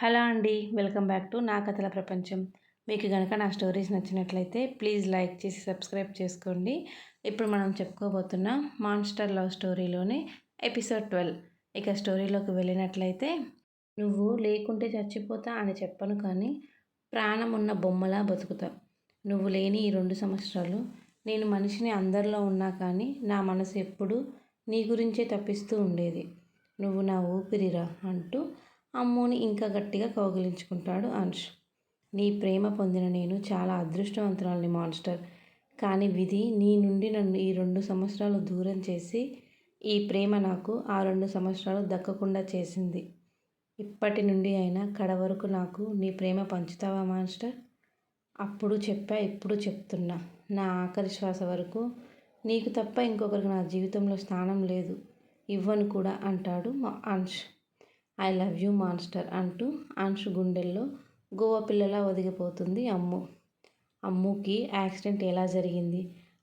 Hello అండి welcome back to నా కథల ప్రపంచం. మీకు కనుక నా స్టోరీస్ నచ్చినట్లయితే ప్లీజ్ లైక్ చేసి సబ్స్క్రైబ్ చేసుకోండి. ఇప్పుడు మనం చెప్పుకోబోతున్న మాన్స్టర్ లవ్ స్టోరీలోని ఎపిసోడ్ ట్వెల్వ్. ఇక స్టోరీలోకి వెళ్ళినట్లయితే నువ్వు లేకుంటే చచ్చిపోతా అని చెప్పను కానీ ప్రాణం ఉన్న బొమ్మలా బతుకుతా. నువ్వు లేని ఈ రెండు సంవత్సరాలు నేను మనిషిని అందరిలో ఉన్నా కానీ నా మనసు ఎప్పుడూ నీ గురించే తప్పిస్తూ ఉండేది. నువ్వు నా ఊపిరిరా అంటూ అమ్ముని ఇంకా గట్టిగా కౌగిలించుకుంటాడు అంశ్ నీ ప్రేమ పొందిన నేను చాలా అదృష్టవంతురాలని మాన్స్టర్. కానీ విధి నీ నుండి నన్ను ఈ రెండు సంవత్సరాలు దూరం చేసి ఈ ప్రేమ నాకు ఆ రెండు సంవత్సరాలు దక్కకుండా చేసింది. ఇప్పటి నుండి అయినా కడ వరకు నాకు నీ ప్రేమ పంచుతావా మాస్టర్ అప్పుడు చెప్పా ఇప్పుడు చెప్తున్నా. నా ఆఖరి శ్వాస వరకు నీకు తప్ప ఇంకొకరికి నా జీవితంలో స్థానం లేదు. ఇవ్వను కూడా అంటాడు మా Ansh I love you monster అంటూ అంశు గుండెల్లో గోవా పిల్లలా ఒదిగిపోతుంది అమ్ము. అమ్ముకి యాక్సిడెంట్ ఎలా జరిగింది?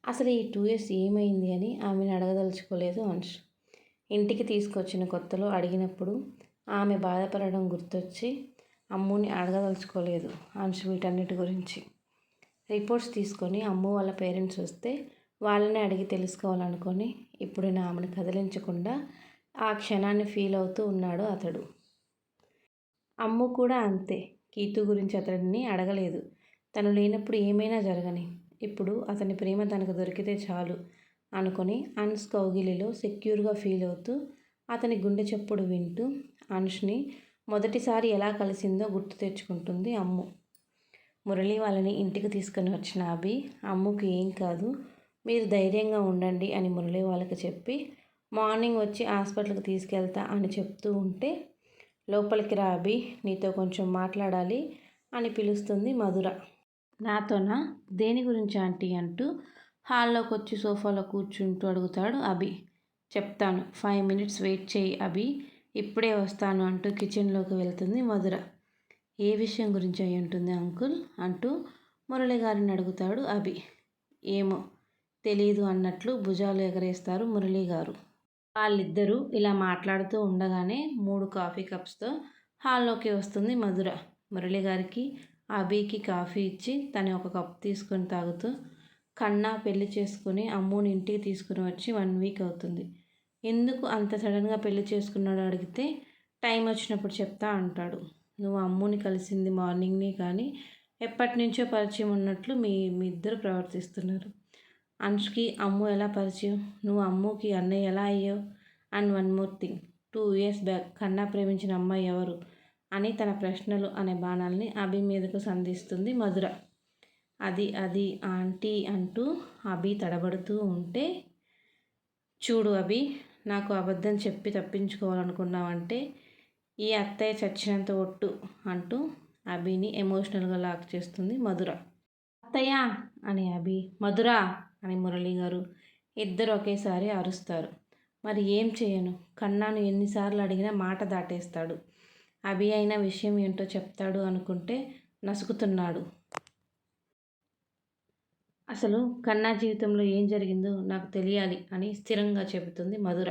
అసలు ఈ టూ ఇయర్స్ ఏమైంది అని ఆమెను అడగదలుచుకోలేదు అంశు ఇంటికి తీసుకొచ్చిన కొత్తలో అడిగినప్పుడు ఆమె బాధపడడం గుర్తొచ్చి అమ్ముని అడగదలుచుకోలేదు అంశు వీటన్నిటి గురించి. రిపోర్ట్స్ తీసుకొని అమ్ము వాళ్ళ పేరెంట్స్ వస్తే వాళ్ళని అడిగి తెలుసుకోవాలనుకొని ఇప్పుడు ఆమెను కదిలించకుండా ఆ క్షణాన్ని ఫీల్ అవుతూ ఉన్నాడు అతడు. అమ్ము కూడా అంతే. కీతు గురించి అతడిని అడగలేదు. తను లేనప్పుడు ఏమైనా జరగని. ఇప్పుడు అతని ప్రేమ తనకు దొరికితే చాలు అనుకొని అన్స్ కౌగిలిలో సెక్యూర్గా ఫీల్ అవుతూ అతని గుండె చప్పుడు వింటూ అనుష్ని మొదటిసారి ఎలా కలిసిందో గుర్తు తెచ్చుకుంటుంది అమ్ము. మురళి వాళ్ళని ఇంటికి తీసుకొని వచ్చిన అభి అమ్ముకి ఏం కాదు మీరు ధైర్యంగా ఉండండి అని మురళి వాళ్ళకి చెప్పి మార్నింగ్ వచ్చి హాస్పిటల్కి తీసుకెళ్తా అని చెప్తూ ఉంటే లోపలికి రా అభి నీతో కొంచెం మాట్లాడాలి అని పిలుస్తుంది మధుర. నాతోనా? దేని గురించి ఆంటీ? అంటూ హాల్లోకి వచ్చి సోఫాలో కూర్చుంటూ అడుగుతాడు అభి. చెప్తాను ఫైవ్ మినిట్స్ వెయిట్ చేయి అభి ఇప్పుడే వస్తాను అంటూ కిచెన్లోకి వెళ్తుంది మధుర. ఏ విషయం గురించి అయి ఉంటుంది అంకుల్? అంటూ మురళి గారిని అడుగుతాడు అభి. ఏమో తెలీదు అన్నట్లు భుజాలు ఎగరేస్తారు మురళి గారు. వాళ్ళిద్దరూ ఇలా మాట్లాడుతూ ఉండగానే మూడు కాఫీ కప్స్తో హాల్లోకి వస్తుంది మధుర. మురళి గారికి అభికి కాఫీ ఇచ్చి తను ఒక కప్ తీసుకొని తాగుతూ కన్నా పెళ్ళి చేసుకుని అమ్ముని ఇంటికి తీసుకుని వచ్చి వన్ వీక్ అవుతుంది. ఎందుకు అంత సడన్గా పెళ్ళి చేసుకున్నాడు అడిగితే టైం వచ్చినప్పుడు చెప్తా అంటాడు. నువ్వు అమ్ముని కలిసింది మార్నింగ్ని కానీ ఎప్పటి నుంచో పరిచయం ఉన్నట్లు మీ మీ ఇద్దరు ప్రవర్తిస్తున్నారు. అంష్కి అమ్ము ఎలా పరిచయం? నువ్వు అమ్ముకి అన్నయ్య ఎలా అయ్యావు? And one more thing. Two years back కన్నా ప్రేమించిన అమ్మాయి ఎవరు? అని తన ప్రశ్నలు అనే బాణాలని అభి మీదకు సంధిస్తుంది మధుర. అది అది ఆంటీ అంటూ అభి తడబడుతూ ఉంటే చూడు అభి నాకు అబద్ధం చెప్పి తప్పించుకోవాలనుకున్నావంటే ఈ అత్తయ్య చచ్చినంత ఒట్టు అంటూ అభిని ఎమోషనల్గా లాక్ చేస్తుంది మధుర. అత్తయ్య! అని అభి మధుర! అని మురళి గారు ఇద్దరు ఒకేసారి అరుస్తారు. మరి ఏం చేయను? కన్నాను ఎన్నిసార్లు అడిగినా మాట దాటేస్తాడు. అభి అయిన విషయం ఏంటో చెప్తాడు అనుకుంటే నసుకుతున్నాడు. అసలు కన్నా జీవితంలో ఏం జరిగిందో నాకు తెలియాలి అని స్థిరంగా చెబుతుంది మధుర.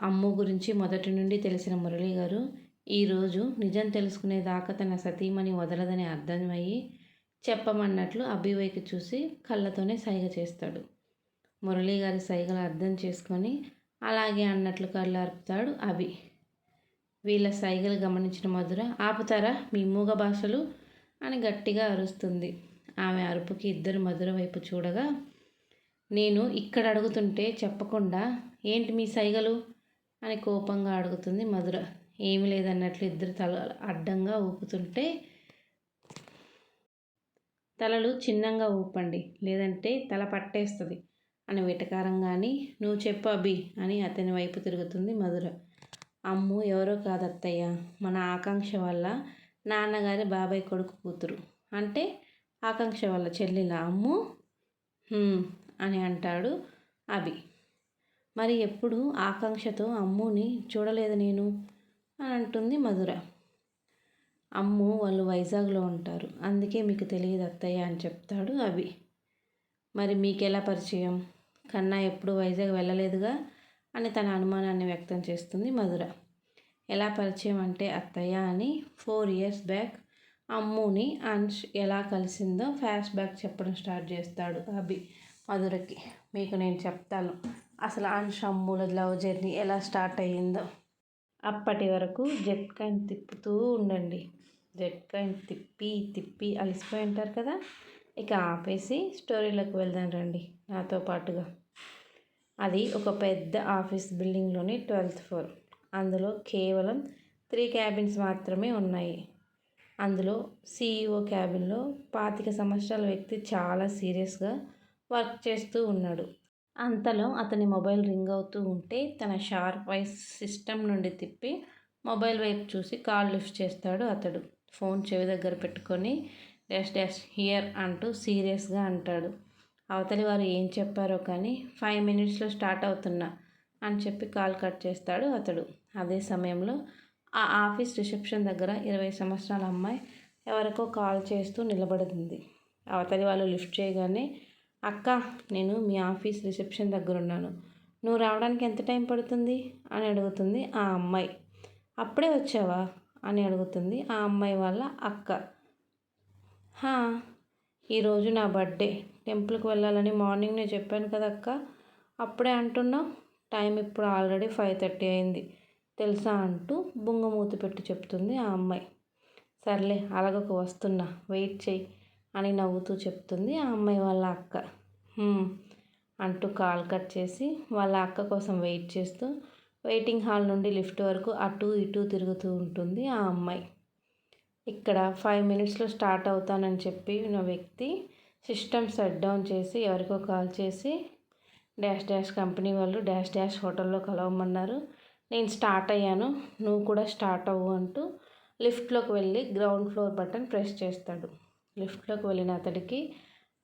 అమ్ము గురించి మొదటి నుండి తెలిసిన మురళి గారు ఈరోజు నిజం తెలుసుకునేదాకా తన సతీమణి వదలదని అర్థమయ్యి చెప్పమన్నట్లు అభివైకి చూసి కళ్ళతోనే సైగ చేస్తాడు. మురళీ గారి సైగలు అర్థం చేసుకొని అలాగే అన్నట్లు కళ్ళు అర్పుతాడు అభి. వీళ్ళ సైగలు గమనించిన మధుర ఆపుతారా మీ మూగ భాషలు? అని గట్టిగా అరుస్తుంది. ఆమె అరుపుకి ఇద్దరు మధుర వైపు చూడగా నేను ఇక్కడ అడుగుతుంటే చెప్పకుండా ఏంటి మీ సైగలు? అని కోపంగా అడుగుతుంది మధుర. ఏమి లేదన్నట్లు ఇద్దరు తల అడ్డంగా ఊపుతుంటే తలలు చిన్నంగా ఊపండి. లేదంటే తల పట్టేస్తుంది. అని వెటకారంగాని నువ్వు చెప్పు అభి అని అతని వైపు తిరుగుతుంది మధుర. అమ్ము ఎవరో కాదత్తయ్య. మన ఆకాంక్ష వల్ల నాన్నగారి బాబాయ్ కొడుకు కూతురు. అంటే ఆకాంక్ష వల్ల చెల్లెల? అమ్ము! అని అంటాడు అభి. మరి ఎప్పుడు ఆకాంక్షతో అమ్ముని చూడలేదు నేను అని అంటుంది మధుర. అమ్ము వాళ్ళు వైజాగ్లో ఉంటారు. అందుకే మీకు తెలియదు అత్తయ్య అని చెప్తాడు అభి. మరి మీకెలా పరిచయం? కన్నా ఎప్పుడు వైజాగ్ వెళ్ళలేదుగా అని తన అనుమానాన్ని వ్యక్తం చేస్తుంది మధుర. ఎలా పరిచయం అంటే అత్తయ్య అని ఫోర్ ఇయర్స్ బ్యాక్ అమ్ముని అంశ్ ఎలా కలిసిందో ఫ్లాష్ బ్యాక్ చెప్పడం స్టార్ట్ చేస్తాడు అభి మధురకి. మీకు నేను చెప్తాను అసలు అంశ్ అమ్ముల లవ్ జర్నీ ఎలా స్టార్ట్ అయ్యిందో. అప్పటి వరకు జెట్ తిప్పుతూ ఉండండి. రెడ్ కాయిన్ తిప్పి తిప్పి అలసిపోయి ఉంటారు కదా? ఇక ఆపేసి స్టోరీలోకి వెళ్దాం రండి నాతో పాటుగా. అది ఒక పెద్ద ఆఫీస్ బిల్డింగ్లోని ట్వెల్త్ ఫ్లోర్. అందులో కేవలం త్రీ క్యాబిన్స్ మాత్రమే ఉన్నాయి. అందులో సీఈఓ క్యాబిన్లో పాతిక సంవత్సరాల వ్యక్తి చాలా సీరియస్గా వర్క్ చేస్తూ ఉన్నాడు. అంతలో అతని మొబైల్ రింగ్ అవుతూ ఉంటే తన షార్ప్ వైస్ సిస్టమ్ నుండి తిప్పి మొబైల్ వైపు చూసి కాల్ లిఫ్ట్ చేస్తాడు అతడు. ఫోన్ చెవి దగ్గర పెట్టుకొని డాష్ డాష్ హియర్ అంటూ సీరియస్గా అంటాడు. అవతలి వారు ఏం చెప్పారో కానీ ఫైవ్ మినిట్స్లో స్టార్ట్ అవుతున్నా అని చెప్పి కాల్ కట్ చేస్తాడు అతడు. అదే సమయంలో ఆ ఆఫీస్ రిసెప్షన్ దగ్గర ఇరవై సంవత్సరాల అమ్మాయి ఎవరికో కాల్ చేస్తూ నిలబడుతుంది అవతలి వాళ్ళు లిఫ్ట్ చేయగానే అక్క నేను మీ ఆఫీస్ రిసెప్షన్ దగ్గర ఉన్నాను నువ్వు రావడానికి ఎంత టైం పడుతుంది? అని అడుగుతుంది ఆ అమ్మాయి. అప్పుడే వచ్చావా? అని అడుగుతుంది. ఆ అమ్మాయి వాళ్ళ అక్క. ఈరోజు నా బర్త్డే. టెంపుల్కి వెళ్ళాలని మార్నింగ్ నేను చెప్పాను కదా అక్క. అప్పుడే అంటున్నావు. టైం ఇప్పుడు ఆల్రెడీ ఫైవ్ థర్టీ అయింది. తెలుసా అంటూ బుంగమూతి పెట్టి చెప్తుంది ఆ అమ్మాయి. సర్లే అలాగొక వస్తున్నా. వెయిట్ చెయ్యి అని నవ్వుతూ చెప్తుంది ఆ అమ్మాయి వాళ్ళ అక్క. అంటూ కాల్ కట్ చేసి వాళ్ళ అక్క కోసం వెయిట్ చేస్తూ వెయిటింగ్ హాల్ నుండి లిఫ్ట్ వరకు అటు ఇటు తిరుగుతూ ఉంటుంది ఆ అమ్మాయి. ఇక్కడ ఫైవ్ మినిట్స్లో స్టార్ట్ అవుతానని చెప్పి నా వ్యక్తి సిస్టమ్ షట్ డౌన్ చేసి ఎవరికో కాల్ చేసి డాష్ డాష్ కంపెనీ వాళ్ళు డాష్ డాష్ హోటల్లో కలవమన్నారు. నేను స్టార్ట్ అయ్యాను నువ్వు కూడా స్టార్ట్ అవ్వు అంటూ లిఫ్ట్లోకి వెళ్ళి గ్రౌండ్ ఫ్లోర్ బటన్ ప్రెస్ చేస్తాడు. లిఫ్ట్లోకి వెళ్ళిన అతడికి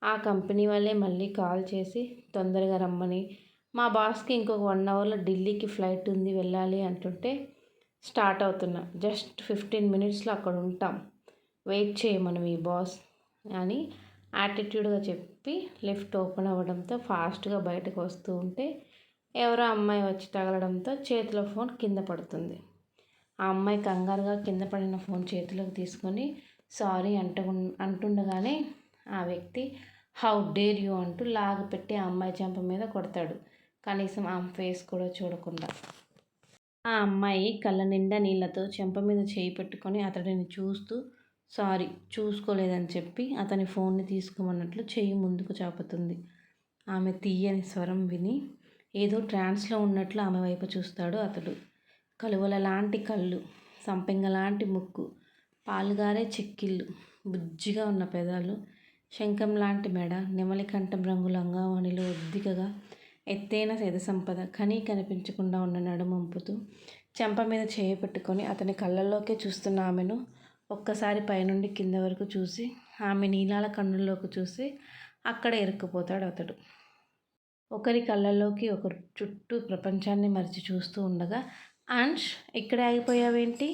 ఆ కంపెనీ వాళ్ళే మళ్ళీ కాల్ చేసి తొందరగా రమ్మని మా బాస్కి ఇంకొక వన్ అవర్లో ఢిల్లీకి ఫ్లైట్ ఉంది వెళ్ళాలి అంటుంటే స్టార్ట్ అవుతున్నా. జస్ట్ ఫిఫ్టీన్ మినిట్స్లో అక్కడ ఉంటాం. వెయిట్ చేయమను మీ బాస్ అని యాటిట్యూడ్గా చెప్పి లిఫ్ట్ ఓపెన్ అవ్వడంతో ఫాస్ట్గా బయటకు వస్తూ ఉంటే ఎవరో అమ్మాయి వచ్చి తగలడంతో చేతిలో ఫోన్ కింద పడుతుంది. ఆ అమ్మాయి కంగారుగా కింద పడిన ఫోన్ చేతిలోకి తీసుకొని సారీ అంటు అంటుండగానే ఆ వ్యక్తి హౌ డేర్ యూ అంటూ లాగపెట్టి ఆ అమ్మాయి చెంప మీద కొడతాడు. కనీసం ఆమె ఫేస్ కూడా చూడకుండా. ఆ అమ్మాయి కళ్ళ నిండా నీళ్ళతో చెంప మీద చేయి పెట్టుకొని అతడిని చూస్తూ సారీ చూసుకోలేదని చెప్పి అతని ఫోన్ని తీసుకోమన్నట్లు చెయ్యి ముందుకు చాపుతుంది. ఆమె తీయని స్వరం విని ఏదో ట్రాన్స్లో ఉన్నట్లు ఆమె వైపు చూస్తాడు అతడు. కలువల లాంటి కళ్ళు సంపెంగ లాంటి ముక్కు పాలుగారే చెక్కిళ్ళు బుజ్జిగా ఉన్న పెదాలు శంఖం లాంటి మెడ నెమలి కంఠం రంగు లంగావాణిలో ఒద్దికగా ఎత్తైన సేద సంపద కనీ కనిపించకుండా ఉన్న నడుమంపుతూ చెంప మీద చేయి పెట్టుకొని అతని కళ్ళల్లోకే చూస్తున్న ఆమెను ఒక్కసారి పైనుండి కింద వరకు చూసి ఆమె నీలాల కన్నుల్లోకి చూసి అక్కడ ఇరుక్కుపోతాడు అతడు. ఒకరి కళ్ళల్లోకి ఒకరు చుట్టూ ప్రపంచాన్ని మరిచి చూస్తూ ఉండగా అంష్ ఇక్కడే ఆగిపోయావేంటి?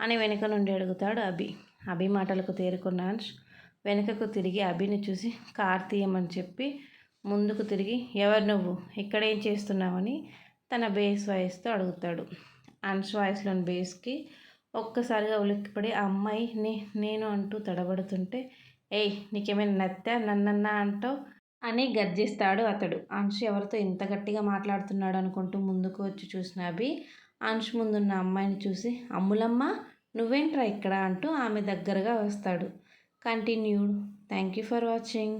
అని వెనుక నుండి అడుగుతాడు అభి. అభి మాటలకు తేరుకున్న అంష్ వెనుకకు తిరిగి అభిని చూసి కార్ తీయమని చెప్పి ముందుకు తిరిగి ఎవరు నువ్వు? ఇక్కడేం చేస్తున్నావని? తన బేస్ వాయిస్తో అడుగుతాడు. అన్స్ వాయిస్లోని బేస్కి ఒక్కసారిగా ఉలిక్కిపడి ఆ అమ్మాయి నే నేను అంటూ తడబడుతుంటే ఏయ్ నీకేమైనా నత్తా నన్నన్నా అంటావు? అని గర్జిస్తాడు అతడు. అంశ్ ఎవరితో ఇంత గట్టిగా మాట్లాడుతున్నాడు అనుకుంటూ ముందుకు వచ్చి చూసిన అభి అంశ్ ముందున్న అమ్మాయిని చూసి అమ్ములమ్మ నువ్వేంట్రా ఇక్కడ? అంటూ ఆమె దగ్గరగా వస్తాడు. Continued. Thank you for watching.